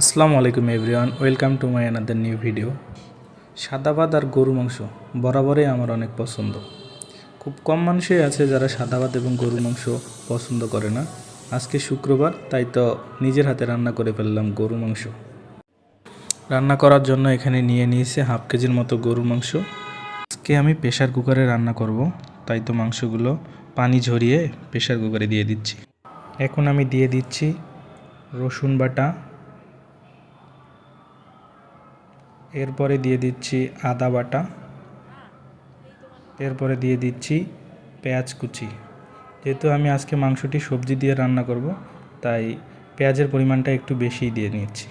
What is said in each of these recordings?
আসসালামু আলাইকুম everyone, welcome to my another new video সাদা ভাত আর গরু মাংস বরাবরই আমার অনেক পছন্দ। খুব কম মানুষই আছে যারা সাদা ভাত এবং গরু মাংস পছন্দ করে না। আজকে শুক্রবার, তাই তো নিজের হাতে রান্না করে ফেললাম গরু মাংস। রান্না করার জন্য এখানে নিয়ে নিয়েছে হাফ কেজির মতো গরু মাংস। আজকে আমি প্রেশার কুকারে রান্না করব, তাই তো মাংসগুলো পানি ঝরিয়ে প্রেশার কুকারে দিয়ে দিচ্ছি। এখন আমি দিয়ে দিচ্ছি রসুন বাটা এরপরে দিয়ে দিচ্ছি আদা বাটা। এরপরে দিয়ে দিচ্ছি পেঁয়াজ কুচি। যেহেতু আমি আজকে মাংসটি সবজি দিয়ে রান্না করব, তাই পেঁয়াজের পরিমাণটা একটু বেশি দিয়ে নিচ্ছি।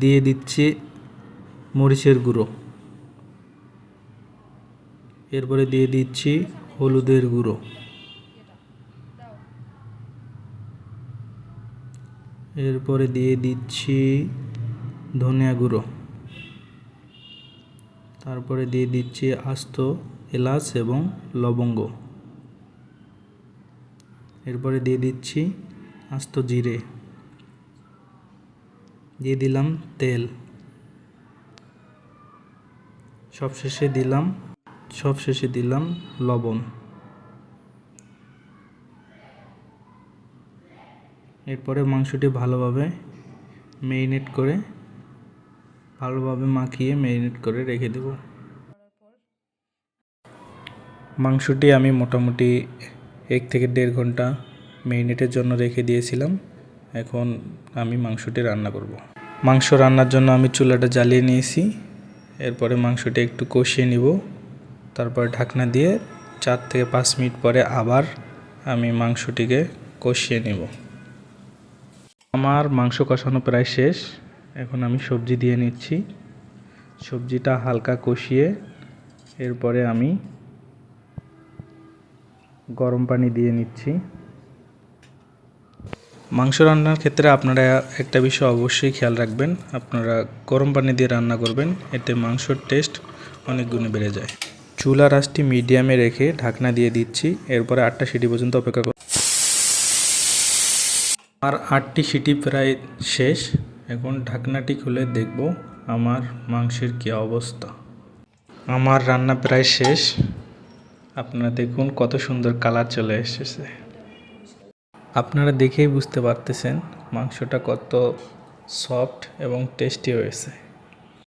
দিয়ে দিচ্ছি মরিচের গুঁড়ো। এরপরে দিয়ে দিচ্ছি হলুদের গুঁড়ো। এরপরে দিয়ে দিচ্ছি ধনিয়া গুঁড়ো। তারপরে দিয়ে দিচ্ছি আস্ত এলাচ এবং লবঙ্গ। এরপরে দিয়ে দিচ্ছি আস্ত জিরে। দিয়ে দিলাম তেল। সবশেষে দিলাম সবশেষে দিলাম লবণ। এরপরে মাংসটি ভালোভাবে মেরিনেট করে ভালোভাবে মাখিয়ে মেরিনেট করে রেখে দেব। মাংসটি আমি মোটামুটি এক থেকে দেড় ঘণ্টা মেরিনেটের জন্য রেখে দিয়েছিলাম। এখন আমি মাংসটি রান্না করব। মাংস রান্নার জন্য আমি চুলাটা জ্বালিয়ে নিয়েছি। এরপরে মাংসটি একটু কষিয়ে নিব। তারপর ঢাকনা দিয়ে চার থেকে পাঁচ মিনিট পরে আবার আমি মাংসটিকে কষিয়ে নেব। আমার মাংস কষানো প্রায় শেষ। এখন আমি সবজি দিয়ে নিচ্ছি। সবজিটা হালকা কষিয়ে এরপরে আমি গরম পানি দিয়ে নিচ্ছি। মাংস রান্নার ক্ষেত্রে আপনারা একটা বিষয় অবশ্যই খেয়াল রাখবেন। আপনারা গরম পানি দিয়ে রান্না করবেন, এতে মাংসর টেস্ট অনেক গুণে বেড়ে যায়। চুলা রাসটি মিডিয়ামে রেখে ঢাকনা দিয়ে দিচ্ছি, এরপরে আটটা সিটি পর্যন্ত অপেক্ষা আমার আটটি সিটি প্রায় শেষ। এখন ঢাকনাটি খুলে দেখব আমার মাংসের কী অবস্থা। আমার রান্না প্রায় শেষ। আপনারা দেখুন কত সুন্দর কালার চলে এসেছে। আপনারা দেখেই বুঝতে পারতেছেন মাংসটা কত সফট এবং টেস্টি হয়েছে।